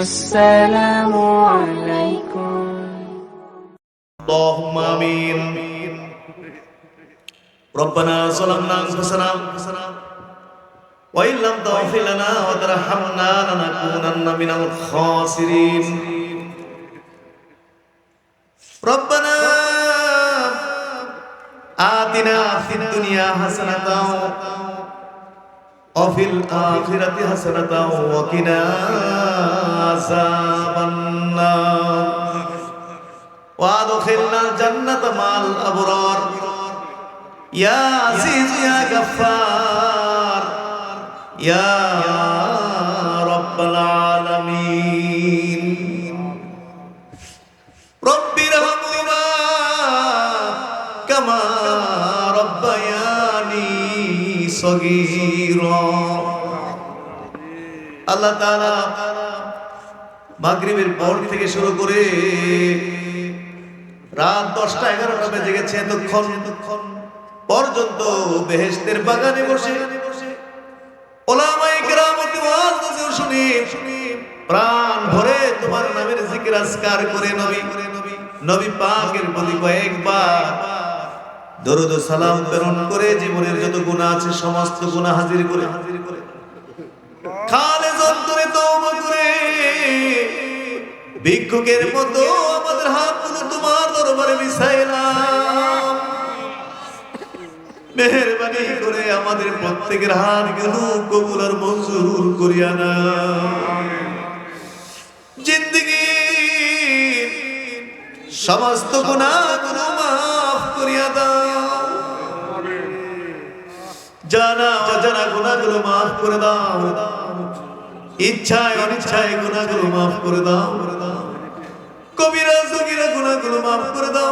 السلام عليكم اللهم امين ربنا ظلمنا انفسنا وان لم تغفر لنا وترحمنا لنكونن من الخاسرين ربنا آتنا في الدنيا حسنة অফিল আখিরাতি হাসানাতা ওয়া কিনা আযাবান্নার। ওয়া আদখিলনাল জান্নাতা মাল আবরার। ইয়া আজিজ ইয়া গাফফার। ইয়া রাব্বাল আলামিন। রব্বিরহামহুমা কামা রাব্বায়ানি ربياني صغيرا আল্লাহ তাআলা মাগরিবের পর থেকে শুরু করে রাত দশটা এগারোটা বেজে গেছে এতক্ষণ এতক্ষণ পর্যন্ত বেহেস্তের বাগানে বসে ওলামায়ে কেরামতি ওয়াজ নসিহত শুনি প্রাণ ভরে তোমার নামের জিকির আজকার করে নবী নবী পাকের প্রতি কয়েকবার দরুদ সালাম প্রেরণ করে জীবনের যত গুনাহ আছে, সমস্ত গুনাহ হাজির করে। হাজির করে। ভিক্ষুকের মতো আমাদের তোমার দরবারে বিছাইলাম। মেহরবানি করে আমাদের প্রত্যেকের হাতগুলো কবুল আর মঞ্জুর করিয়া না জিন্দগি, সমস্ত গুনাহগুলো মাফ করিয়া দাও। জানা অজানা গুণাগুলো মাফ করে দাও। ইচ্ছায়, অনিচ্ছায় গুনাহগুলো মাফ করে দাও। কবিরা সগিরা গুনাহগুলো মাফ করে দাও।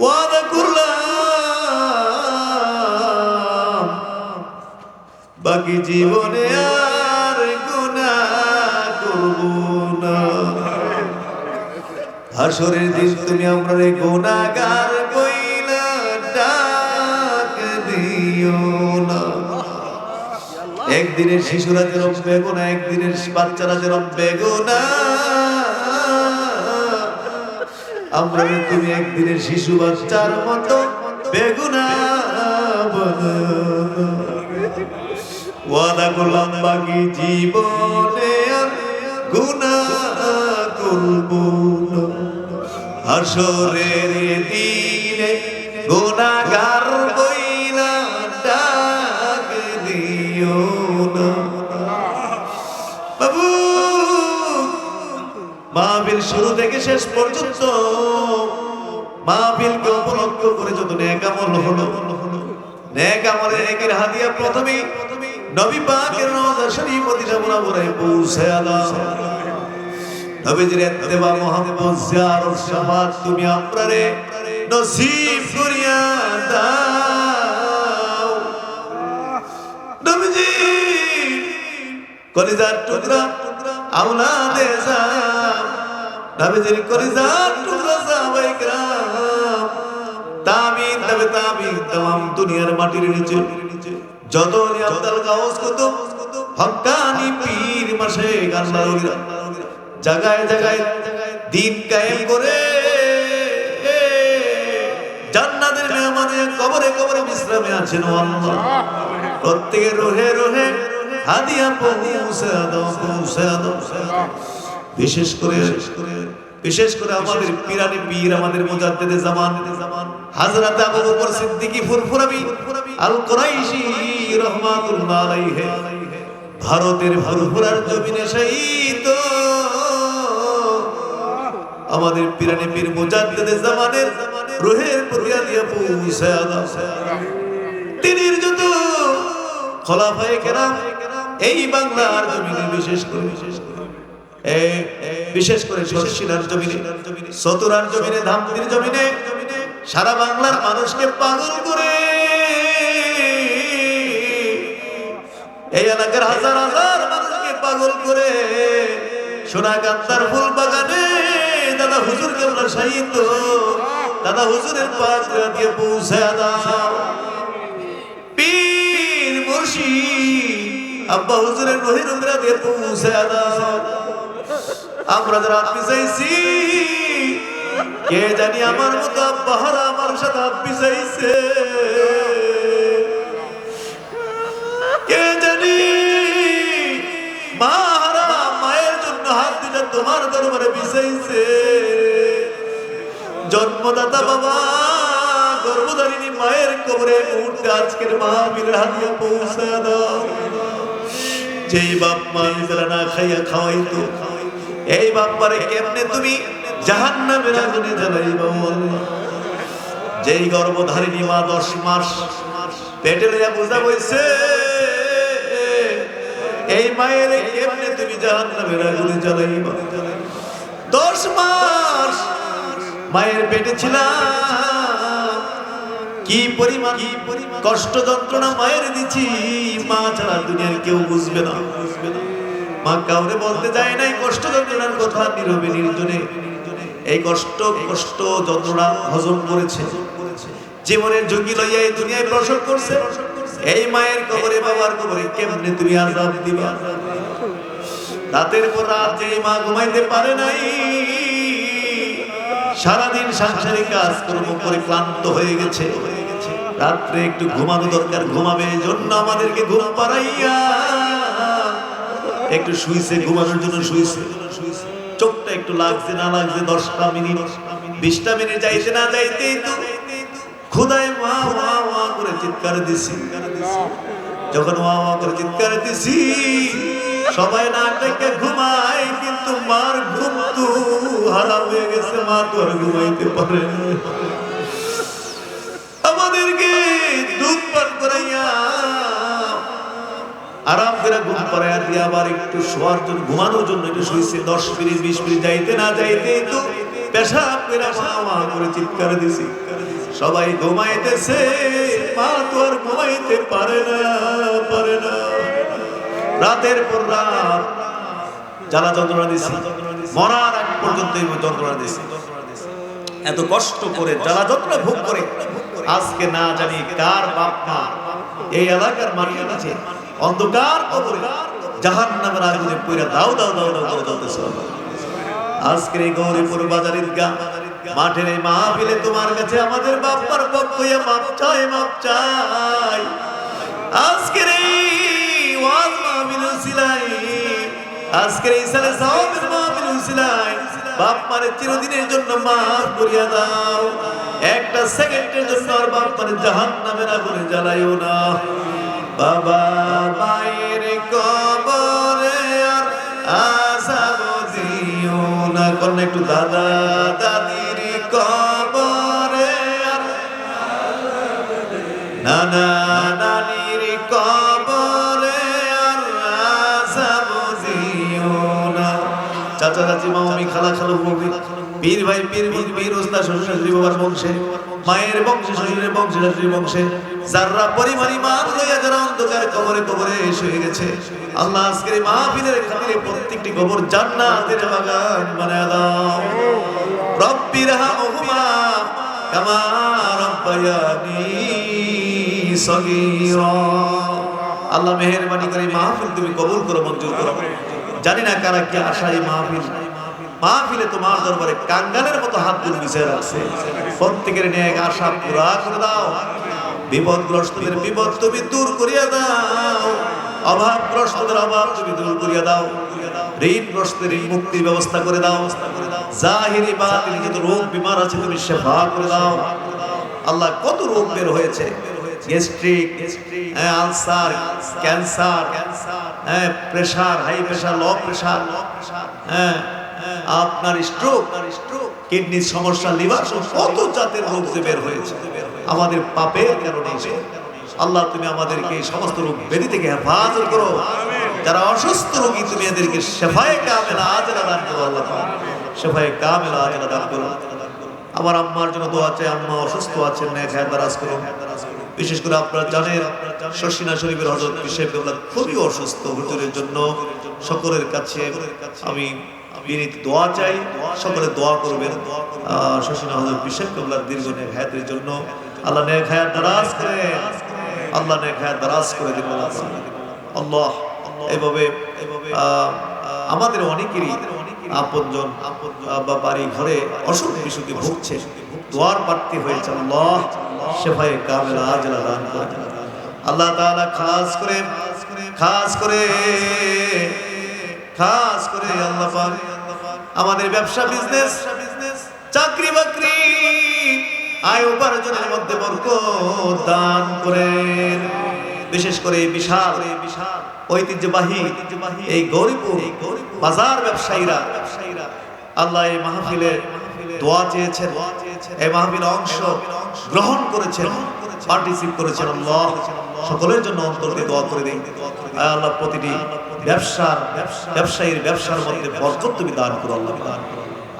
ওয়াদা করলাম। বাকি জীবনে আর গুনাহ করব না। হাসরের দিন তুমি আমরা রে একদিনের শিশুরা যে রব্বে গোনা একদিনের বাচ্চারা যে রব্বে গোনা আমরা তুমি একদিনের শিশু বাচ্চার মতো বেগুনা। ওয়াদা করলাম বাকি জীবনে গুনা করব হাসরের দিনে গুনাগার বইলা থেকে শেষ পর্যন্ত মাহফিলকে উপলক্ষ করে যত নেকামল হলো, নেক আমলের একের হাদিয়া প্রথমে নবী পাকের রওজা শরীফ মদিনা মুনাওয়ারায় পৌঁছে দাও নবীজির ইত্তেবা মুহাম্মদ জিয়ারত, শাফাত তুমি আমরারে নসিব করিয়া দাও। নবীজি, কলিজার টুকরা নবীজির কলিজার টুকরা সাহাবায়ে کرام তাবিন তবে তাবিন तमाम দুনিয়ার মাটির নিচে যত নি আব্দুল গাউস কুতুব হক্কানি পীর মাসে আল্লাহর ওলিরা জায়গায় জায়গায় দিন কায়েম করে জান্নাতের মেহমানে কবরে কবরে বিশ্রামে আছেন ও আল্লাহ প্রত্যেকের রোহে রোহে হাদিয়া পৌঁছে দাও পৌঁছে দাও বিশেষ করে বিশেষ করে আমাদের পিরানি পীর আমাদের মুজাদ্দিদে জামান হযরত আবু বকর সিদ্দিকী ফুরফুরাবি আল কুরাইশি রাহমাতুল্লাহ আলাইহি। ভারতের ফুরফুরার জমিনে শহীদ। আমাদের পিরানি পীর মুজাদ্দিদে জামানের রুহের প্রতি আলিয়া পৌঁছে দাও তিনির যত খলাফায়ে কেরাম এই বাংলার জমিনে বিশেষ করে বিশেষ করে। এ বিশেষ করে শর্ষিলার জমিনে সতুরার জমিনে ধামতির জমিনে, সারা বাংলার মানুষকে পাগল করে। এই এলাকার হাজার হাজার মানুষকে পাগল করে। সোনা কান্তার ফুল বাগানে। দাদা হুজুর কেমন শাহিদ দাদা হুজুরের পাত্রা দিয়ে পৌঁছে দাও। পীর মুর্শিদ, আব্বা হুজুরের রহির দিয়ে পৌঁছে দাও। আমরা যারা পিছাইছি কে জানি আমার মতো আব্বাহারা আমার সাথে হাত পিছাইছে কে জানি মা হারা মায়ের জন্য হাত দিলে তোমার দরবারে পিছাইছে জন্মদাতা বাবা, গর্ভধারিণী মায়ের কবরে মুহূর্তে আজকের মাহবীরের হাতে পৌঁছে দাও। যেই বাপ মা না খাইয়া খাওয়াই খাওয়াইতো এই বাপ্পারে কেমনে তুমি জাহান্নামের আগুনে জ্বালাইবা আল্লাহ যেই গর্ভধারিণী মা দশ মাস পেটে লইয়া বোঝা বইছে, এই মায়ের কেমনে তুমি জাহান্নামের আগুনে জ্বালাইবা? দশ মাস মায়ের পেটে ছিলাম। কি পরিমাণ কষ্ট যন্ত্রণা মায়ের দিচ্ছি মা ছাড়া দুনিয়ার কেউ বুঝবে না বুঝবে না। মা কাউরে বলতে যায় নাই, কষ্ট যন্ত্রণার কথা নীরবে নির্জনে। এই কষ্ট কষ্ট যন্ত্রণা হজম করেছে। জীবনের ঝুঁকি লইয়া এই দুনিয়ায় প্রসব করছে। এই মায়ের কবরে, বাবার কবরে কেমনে তুমি আজাব দিবা? রাতের পর রাত যেই মা ঘুমাইতে পারে নাই, সারাদিন সাংসারিক কাজকর্ম করে ক্লান্ত হয়ে গেছে। রাত্রে একটু ঘুমানো দরকার, ঘুমাবে, এই জন্য আমাদেরকে ঘুম পাড়াইয়া একটু শুইছে, ঘুমানোর জন্য শুইছে চোখটা একটু লাগছে, না লাগছে, দশটা মিনিট, বিশটা মিনিট যাইতে না যাইতেই তো খুদায় মা মা মা করে চিৎকার দিছি যখন মা মা করে চিৎকার দিছি, সবাই না ঘুমায়, কিন্তু মার ঘুম তো হারাম হয়ে গেছে, মা তো আর ঘুমাইতে পারে না। করে ঘুম পাড়াইয়া দিয়ে আবার একটু শোয়ার জন্য, ঘুমানোর জন্য একটু শুয়েছে। দশ মিনিট, বিশ মিনিট, যাইতে না যাইতে তো পেশাব করে মা করে চিৎকার দিছি। সবাই ঘুমাইতেছে, মা তো আর ঘুমাইতে পারে না পারে না। রাতের পর রাত জ্বালা যন্ত্রণা দিছি। মরার আগ পর্যন্ত যন্ত্রণা দিছি। এত কষ্ট করে, জ্বালা যন্ত্রণা ভোগ করে, আজকে না জানি কার বাপ মা এই এলাকার মাটির কাছে অন্ধকার কবরে জাহান নামের আগুনে পুরা দাও দাও দাও দাও দাও জ্বলতেছে আজকের এই গৌরীপুর বাজারের গা, মাঠের এই মাহফিলে তোমার কাছে আমাদের বাপ্পার পক্ষ হইয়া মাপ চাই মাপ চাই। আজকের এই ওয়াজ মাহফিল উসিলাই আজকের এই সালে সাহাবের মাহফিল উসিলাই বাপ মারে চিরদিনের জন্য মাফ করিয়া দাও। একটা সেকেন্ডের জন্য আর বাপ মারে জাহান নামের আগুনে জ্বালাইও না। বাবা মায়ের আশা দিও না কোন একটু দাদা দাদির কবরে। নানা নানির কবরে আর আশা দিও না চাচা চাচি মামি খালা খালু মুখি পীর ভাই পীর পীর পীর ওস্তাদ শ্বশুর শাশুড়ি বাবার বংশে, মায়ের বংশে শ্বশুরের বংশে, শাশুড়ির বংশে, যারা পরিমাণি মান লইয়া যারা অন্ধকার কবরে কবরে শুয়ে গেছে আল্লাহ আজকের মাহফিলের খাতিরে প্রত্যেকটি কবর জান্নাতের বাগান বানায় দাও। রব্বির হামহুমা কামা সগীরা। আল্লাহ মেহেরবানি করে মাহফিল তুমি কবুল করো, মঞ্জুর করো। জানি না কারা কি আশা এই মাহফিল। মাহফিলে তোমার দরবারে কাঙ্গালের মতো হাত হাতগুলো বিছিয়ে রাখছে। প্রত্যেকের নিয়ে এক আশা পুরা করে দাও। বিপদগ্রস্তদের বিপদ তুমি দূর করিয়া দাও। অভাবগ্রস্তদের অভাব তুমি দূর করিয়া দাও। ঋণগ্রস্তদের ঋণ মুক্তির ব্যবস্থা করে দাও। জাহিরি বাতিল যত রোগ বিমার আছে তুমি সেবা করে দাও। আল্লাহ কত রোগ বের হয়েছে? গ্যাস্ট্রিক আলসার, ক্যান্সার হ্যাঁ প্রেশার, হাই লো হ্যাঁ আপনার স্ট্রোক, কিডনির সমস্যা, লিভার কত জাতের রোগ বের হয়েছে। আমাদের পাপের কারণে আল্লাহ, তুমি আমাদেরকে এই সমস্ত রোগ ব্যাধি থেকে হেফাজত করো। যারা অসুস্থ রোগী, তুমি এদেরকে শেফায়ে কামেলা আজরা দান করো, আল্লাহ শেফায়ে কামেলা আজরা দান করো। আমার আম্মার জন্য দোয়া চাই, আম্মা অসুস্থ আছেন না খায় দারাজ করো। বিশেষ করে আপনারা জানেন, শশিনা শরীফের হজরত বিশেষ খুবই অসুস্থ হুজুরের জন্য। সকলের কাছে আমি বিনীত দোয়া চাই, সকলে দোয়া করবেন। শশিনা হজরত বিশেষ কবলার দীর্ঘ নেক হায়াতের জন্য। আল্লাহ নেক হায়াত দারাজ করে আল্লাহ হায়াত দারাজ করে দিন আল্লাহ এইভাবে আহ, আমাদের অনেকেরই আপনজন বা বাড়ি ঘরে অসুখ বিসুখে ভুগছে। দোয়ার প্রার্থী হয়েছে আল্লাহ সেফায়ে কামেলা আজলা দান আল্লাহ তাআলা খাস করে খাস করে খাস করে আল্লাহ আমাদের ব্যবসা বিজনেস চাকরি বাকরি আয় উপার্জনের মধ্যে বরকত দান করেন বিশেষ করে বিশাল, ঐতিহ্যবাহী এই গরিবপুর বাজার ব্যবসায়ীরা, আল্লাহ এই মাহফিলে দোয়া চেয়েছেন, এই মাহফিল অংশ গ্রহণ করেছেন পার্টিসিপ করেছেন আল্লাহ। সকলের জন্য অন্তর দিয়ে দোয়া করে দিন। আল্লাহ প্রতিটি ব্যবসার, ব্যবসায়ীর ব্যবসার মধ্যে বরকত তুমি দান করো আল্লাহ।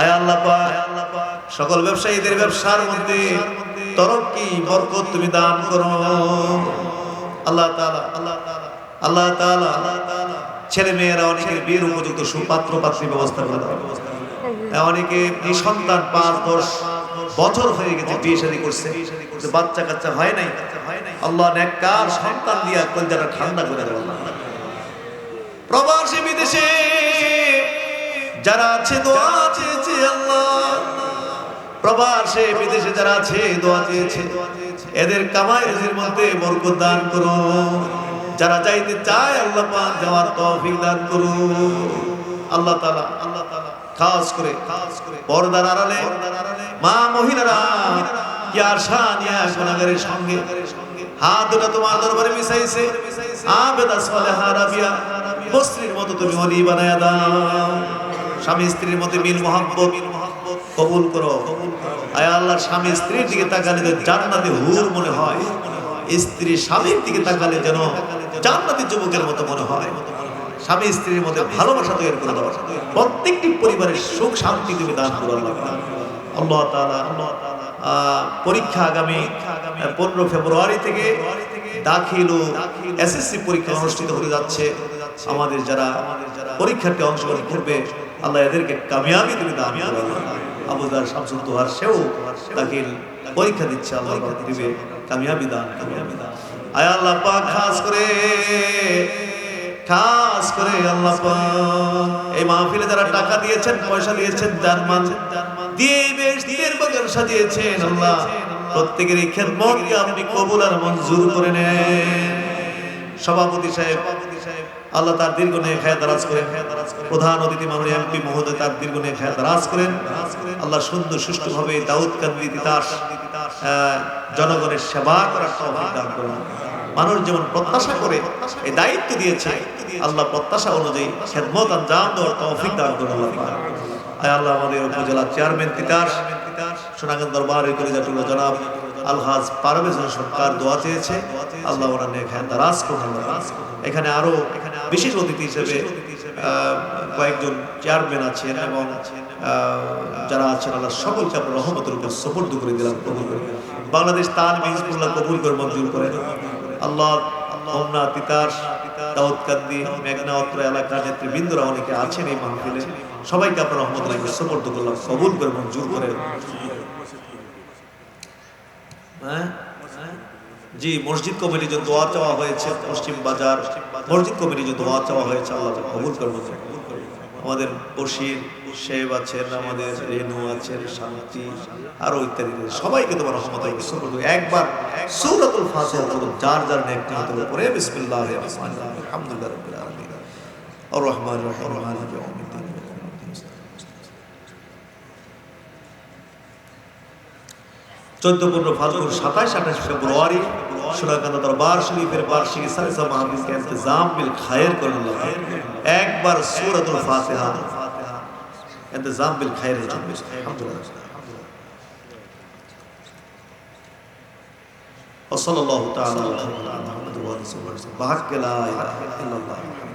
আয় আল্লাহ সকল ব্যবসায়ীদের ব্যবসার মধ্যে তরক্কি বরকত তুমি দান করো। আল্লাহ তাআলা, আল্লাহ আল্লাহ ছেলে মেয়েরা অনেকের বিয়ের উপযুক্ত সুপাত্র পাত্রী ব্যবস্থা করে অনেকে এই সন্তান পাঁচ দশ বছর হয়ে গেছে বিয়ে শাদী করছে বাচ্চা কাচ্চা হয় নাই। আল্লাহ নেককার সন্তান দিয়া কলজাটা ঠান্ডা করে দেওয়া প্রবাসী বিদেশে যারা আছে, দোয়া চেয়েছে আল্লাহ। প্রবাসে বিদেশে যারা আছে, দোয়া চেয়েছে। এদের কামাই রুজির মধ্যে বরকত দান করো। যারা যাইতে চায়, আল্লাহ পাক যাওয়ার তৌফিক দান করো। আল্লাহ তাআলা আল্লাহ তাআলা খাস করে খাস করে পর্দার আড়ালে মা মহিলারা কি আশা নিয়ে গুনাহগারের সঙ্গে? হাত দুটা তোমার দরবারে মিশাইছে। আবেদা সালেহা রাবিয়া, বস্ত্রীর মতো তুমি অলি বানায়া দাও। স্বামী স্ত্রীর মধ্যে মিল মোহাম্মত কবুল করো। আয় আল্লাহর স্বামী, স্ত্রীর দিকে তাকালে যেন জান্নাতে হুর মনে হয়। স্ত্রী স্বামীর দিকে তাকালে যেন জান্নাতি যুবকের মতো মনে হয়। স্বামী স্ত্রীর মধ্যে ভালোবাসা তৈরি করে। দাও প্রত্যেকটি পরিবারের সুখ শান্তি তুমি দান করো আল্লাহ আল্লাহ তাআলা পরীক্ষা আগামী পনেরো ফেব্রুয়ারি থেকে দাখিল ও এসএসসি পরীক্ষা অনুষ্ঠিত হতে যাচ্ছে। আমাদের যারা পরীক্ষার্থী অংশগ্রহণ করবে, আল্লাহ এদেরকে কামিয়াবি তুমি আল্লাহ। আবুদার শামসুল তোহার সেও দাখিল পরীক্ষা দিচ্ছে আল্লাহ দিবে কামিয়াবি দান কামিয়াবি দান। আয় আল্লাহ পাক খাস করে খাস করে আল্লাহ পাক। এই মাহফিলে যারা টাকা দিয়েছেন পয়সা দিয়েছেন জানমান দিয়ে বেশ দিনের বাগান সাজিয়েছেন আল্লাহ প্রত্যেকের এই খেদমতকে আপনি কবুল আর মঞ্জুর করে নেন। সভাপতি সাহেব আল্লাহ তার দীর্ঘ নিয়ে খায় দারাজ করেন প্রধান অতিথি মাননীয় এমপি মহোদয় তার দীর্ঘ নিয়ে খায় দারাজ করেন আল্লাহ সুন্দর সুষ্ঠুভাবে দাউদ কান্দি তিতাস জনগণের সেবা করার তৌফিক দান করুন মানুষ যেমন প্রত্যাশা করে, এই দায়িত্ব দিয়েছে, আল্লাহ প্রত্যাশা অনুযায়ী খেদমত আঞ্জাম দেওয়ার তৌফিক দান করুন আল্লাহ। আয় আল্লাহ আমাদের উপজেলা চেয়ারম্যান তিতাস, সোনাগান দরবারের কলিজাটুল্লাহ জনাব আলহাজ পারভেজ সরকার দোয়া চেয়েছে আল্লাহ ওনার নেক হ্যাঁ দারাজ করুন। এখানে আরও বিশেষ অতিথি হিসেবে কয়েকজন চেয়ারম্যান আছেন এবং যারা আছেন আল্লাহ সকলকে আপনার রহমতের উপর সফর্দ করে দিলাম কবুল করে বাংলাদেশ তাল মিহিজপুল্লাহ কবুল করে মঞ্জুর করেন আল্লাহ তিতাস কান্দি মেঘনা অত্র এলাকার নেতৃবৃন্দরা অনেকে আছেন এই মাহফিলে। সবাইকে আপনার রহমতুল্লাহ সফর্দ করলাম কবুল করে মঞ্জুর করে। হ্যাঁ? জি, মসজিদ কমিটি যে দোয়া চাওয়া হয়েছে, পশ্চিম বাজার, মসজিদ কমিটি যে দোয়া চাওয়া হয়েছে, আল্লাহ কবুল করবেন আমাদের বশির শেব আছেন, আমাদের রেনু আছেন, শান্তি, আরও ইত্যাদি সবাইকে তোমার রহমত একবার সূরাতুল পড়ুন, যার যার নেক নিয়তের উপরে বিসমিল্লাহির আলহামদুলিল্লাহ রহমান রহিম। চোদ্দ পনেরো ফাল্গুন সাতাইশ আঠাশ ফেব্রুয়ারি সোনাকান্দা দরবার শরীফের বার্ষিকী সালিসা মাহফিলকে ইন্তজাম বিল খায়ের করেন আল্লাহ একবার সূরাতুল ফাতিহা ইন্তজাম বিল খায়ের জন্য আলহামদুলিল্লাহ وصلى الله تعالى على محمد وعلى اله وصحبه وسلم بحق لا اله الا الله محمد رسول الله